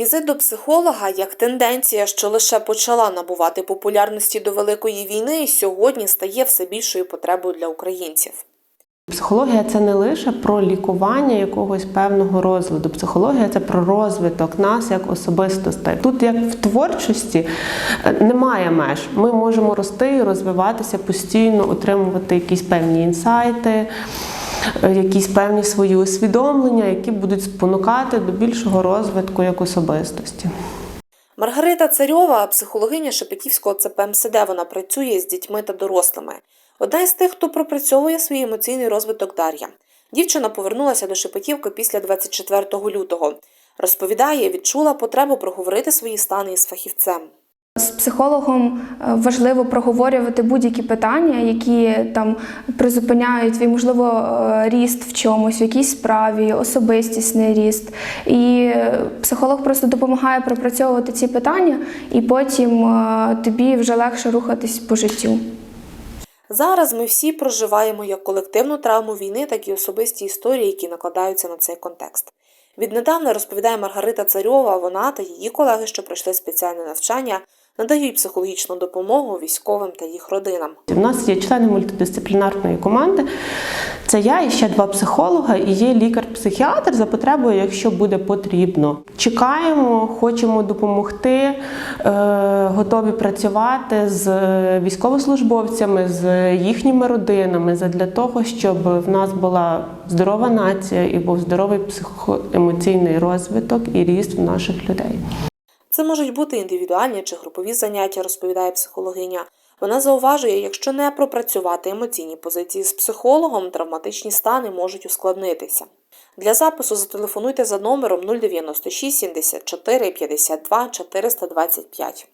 Візит до психолога як тенденція, що лише почала набувати популярності до Великої війни, і сьогодні стає все більшою потребою для українців. Психологія це не лише про лікування якогось певного розладу. Психологія це про розвиток нас як особистостей. Тут, як в творчості, е, немає меж. Ми можемо рости і розвиватися постійно, отримувати якісь певні інсайти, якісь певні свої усвідомлення, які будуть спонукати до більшого розвитку як особистості. Маргарита Царьова, психологиня Шепетівського ЦПМСД, вона працює з дітьми та дорослими. Одна із тих, хто пропрацьовує свій емоційний розвиток Дар'я. Дівчина повернулася до Шепетівки після 24 лютого. Розповідає, відчула потребу проговорити свої стани із фахівцем. Психологом е, важливо проговорювати будь-які питання, які там призупиняють твій, можливо, е, ріст в чомусь, в якійсь справі, особистісний ріст. І е, психолог просто допомагає пропрацьовувати ці питання, і потім тобі вже легше рухатись по життю. Зараз ми всі проживаємо як колективну травму війни, так і особисті історії, які накладаються на цей контекст. Віднедавна розповідає Маргарита Царьова, вона та її колеги, що пройшли спеціальне навчання, надають психологічну допомогу військовим та їх родинам. У нас є члени мультидисциплінарної команди. Це я і ще два психолога, і є лікар-психіатр за потребою, якщо буде потрібно. Чекаємо, хочемо допомогти, е, готові працювати з військовослужбовцями, з їхніми родинами для того, щоб в нас була здорова нація і був здоровий психоемоційний розвиток і ріст в наших людей. Це можуть бути індивідуальні чи групові заняття, розповідає психологиня. Вона зауважує, якщо не пропрацювати емоційні позиції з психологом, травматичні стани можуть ускладнитися. Для запису зателефонуйте за номером 096 74 52 425.